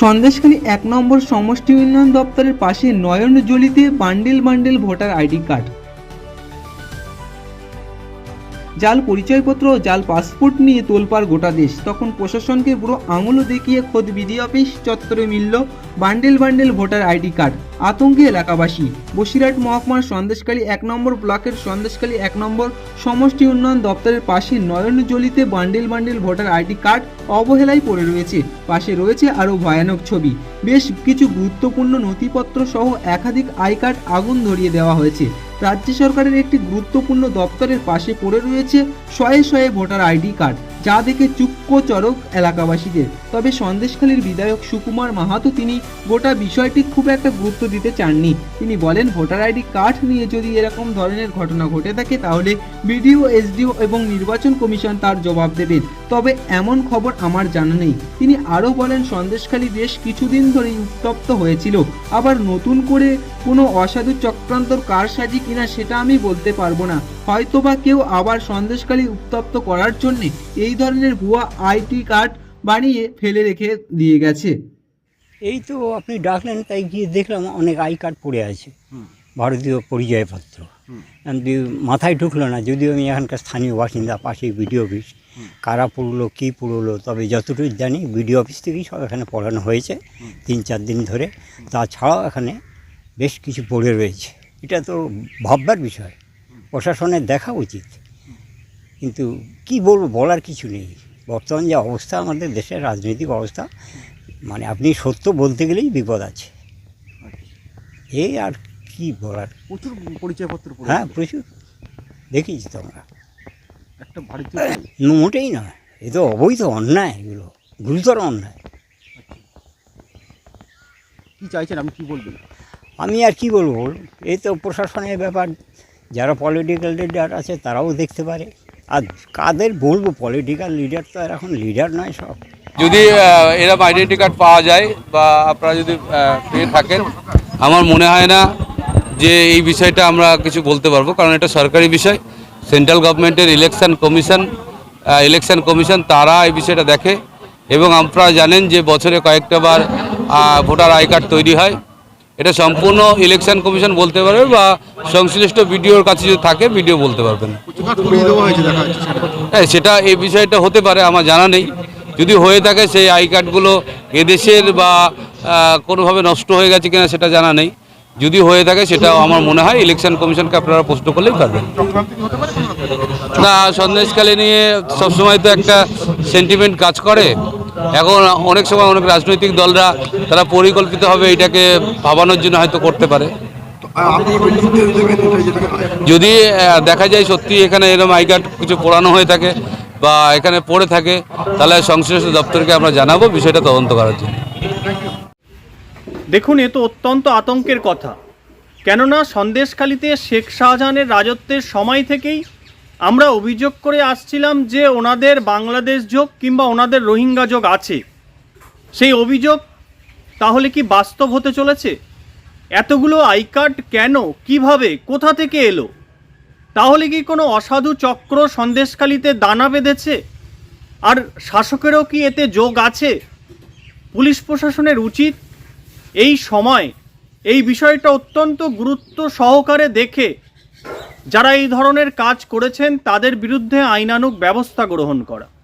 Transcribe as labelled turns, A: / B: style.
A: সন্দেশখালী এক নম্বর সমষ্টি উন্নয়ন দপ্তরের পাশে নয়নজলিতে bundle bundle voter ID card. জাল পরিচয়পত্র ও জাল পাসপোর্ট নিয়ে তোলপার গোটা দেশ। তখন প্রশাসনকে পুরো আঙুলও দেখিয়ে খোদ বিডি অফিস চত্বরে মিলল bundle bundle voter ID card. আতঙ্কে এলাকাবাসী। বসিরহাট মহকুমার সন্দেশকালী এক নম্বর ব্লকের সন্দেশকালী এক নম্বর সমষ্টি উন্নয়ন দপ্তরের পাশে নয়নজলিতে bundle bundle voter ID card অবহেলায় পড়ে রয়েছে। পাশে রয়েছে আরও ভয়ানক ছবি। বেশ কিছু গুরুত্বপূর্ণ নথিপত্র সহ একাধিক আই কার্ড আগুন ধরিয়ে দেওয়া হয়েছে। রাজ্য সরকারের একটি গুরুত্বপূর্ণ দপ্তরের পাশে পড়ে রয়েছে শয়ে শয়ে ভোটার আইডি কার্ড। যা দেখে চুক্ক চরক এলাকাবাসীদের। তবে সন্দেশখালীর বিধায়ক সুকুমার মাহাতো তিনি গোটা বিষয়টি খুব একটা গুরুত্ব দিতে চাননি। তিনি বলেন, ভোটার আইডি কার্ড নিয়ে যদি এরকম ধরনের ঘটনা ঘটে থাকে, তাহলে বিডিও, এসডিও এবং নির্বাচন কমিশন তার জবাব দেবেন। তবে এমন খবর আমার জানা নেই। তিনি আরও বলেন সন্দেশখালী বেশ কিছুদিন ধরেই উত্তপ্ত হয়েছিল। আবার নতুন করে কোনো অসাধু চক্রান্তর কারসাজি কিনা সেটা আমি বলতে পারব না। হয়তোবা কেউ আবার সন্দেশখালী উত্তপ্ত করার জন্যে এই ধরনের ভুয়া আইটি কার্ড বানিয়ে ফেলে রেখে দিয়ে গেছে।
B: এই তো আপনি ডাকলেন তাই গিয়ে দেখলাম অনেক আই কার্ড পড়ে আছে। ভারতীয় পরিচয়পত্র। মাথায় ঢুকলো না যদিও আমি এখানকার স্থানীয় বাসিন্দা পাশেই বিডিও অফিস। কারা পড়ল কী পড়ল তবে যতটুকু জানি বিডিও অফিস থেকেই সব এখানে পড়ানো হয়েছে তিন চার দিন ধরে। তাছাড়াও এখানে বেশ কিছু পড়ে রয়েছে। এটা তো ভাববার বিষয়। প্রশাসনের দেখা উচিত। কিন্তু কি বলব বলার কিছু নেই। বর্তমান যে অবস্থা আমাদের দেশের রাজনৈতিক অবস্থা মানে আপনি সত্য বলতে গেলেই বিপদ আছে। এই আর কি বলার?
C: প্রচুর পরিচয়পত্র
B: হ্যাঁ প্রচুর। দেখেছি তো আমরা।
C: একটা ভারতীয়
B: মোটেই নয়। এ তো অবৈধ অন্যায় এগুলো গুরুতর অন্যায়।
C: কি চাইছেন আপনি কি বলবেন?
B: আমি আর কি বলব? এই তো প্রশাসনের ব্যাপার। যারা পলিটিক্যাল লিডার আছে তারাও দেখতে পারে। আর কাদের বলব পলিটিক্যাল লিডার তো আর এখন লিডার নয় সব।
D: যদি এরকম আইডেন্টি কার্ড পাওয়া যায় বা আপনারা যদি পেয়ে থাকেন আমার মনে হয় না যে এই বিষয়টা আমরা কিছু বলতে পারব কারণ এটা সরকারি বিষয়। সেন্ট্রাল গভর্নমেন্টের ইলেকশন কমিশন ইলেকশন কমিশন, তারা এই বিষয়টা দেখে এবং আপনারা জানেন যে বছরে কয়েকটা বার ভোটার আই কার্ড তৈরি হয়। এটা সম্পূর্ণ ইলেকশন কমিশন বলতে পারবে বা সংশ্লিষ্ট বিডিওর কাছে যদি থাকে, বিডিও বলতে পারবেন। হ্যাঁ সেটা এই বিষয়টা হতে পারে, আমার জানা নেই। যদি হয়ে থাকে, সেই আই কার্ডগুলো এদেশের বা কোনোভাবে নষ্ট হয়ে গেছে কিনা সেটা জানা নেই। যদি হয়ে থাকে সেটা আমার মনে হয় ইলেকশন কমিশনকে আপনারা প্রশ্ন করলেই পারবেন। না সন্দেশকালে নিয়ে সবসময় তো একটা সেন্টিমেন্ট কাজ করে। এখন অনেক সময় অনেক রাজনৈতিক দলরা তারা পরিকল্পিতভাবে এটাকে ভাবানোর জন্য হয়তো করতে পারে। যদি দেখা যায় সত্যি এখানে এরকম আই কার্ড কিছু পড়ানো হয়ে থাকে বা এখানে পড়ে থাকে, তাহলে সংশ্লিষ্ট দপ্তরকে আমরা জানাব, বিষয়টা তদন্ত করার জন্য।
E: দেখুন, এ তো অত্যন্ত আতঙ্কের কথা। কেননা, সন্দেশখালিতে শেখ শাহজাহানের রাজত্বের সময় থেকেই আমরা অভিযোগ করে আসছিলাম যে ওনাদের বাংলাদেশ যোগ কিংবা ওনাদের রোহিঙ্গা যোগ আছে। সেই অভিযোগ তাহলে কি বাস্তব হতে চলেছে? এতগুলো আই কার্ড কেন, কীভাবে, কোথা থেকে এলো? তাহলে কি কোনো অসাধু চক্র সন্দেশখালিতে দানা বেঁধেছে? আর শাসকেরও কি এতে যোগ আছে? পুলিশ প্রশাসনের উচিত এই সময় এই বিষয়টা অত্যন্ত গুরুত্ব সহকারে দেখে যারা এই ধরনের কাজ করেছেন তাদের বিরুদ্ধে আইনানুগ ব্যবস্থা গ্রহণ করা।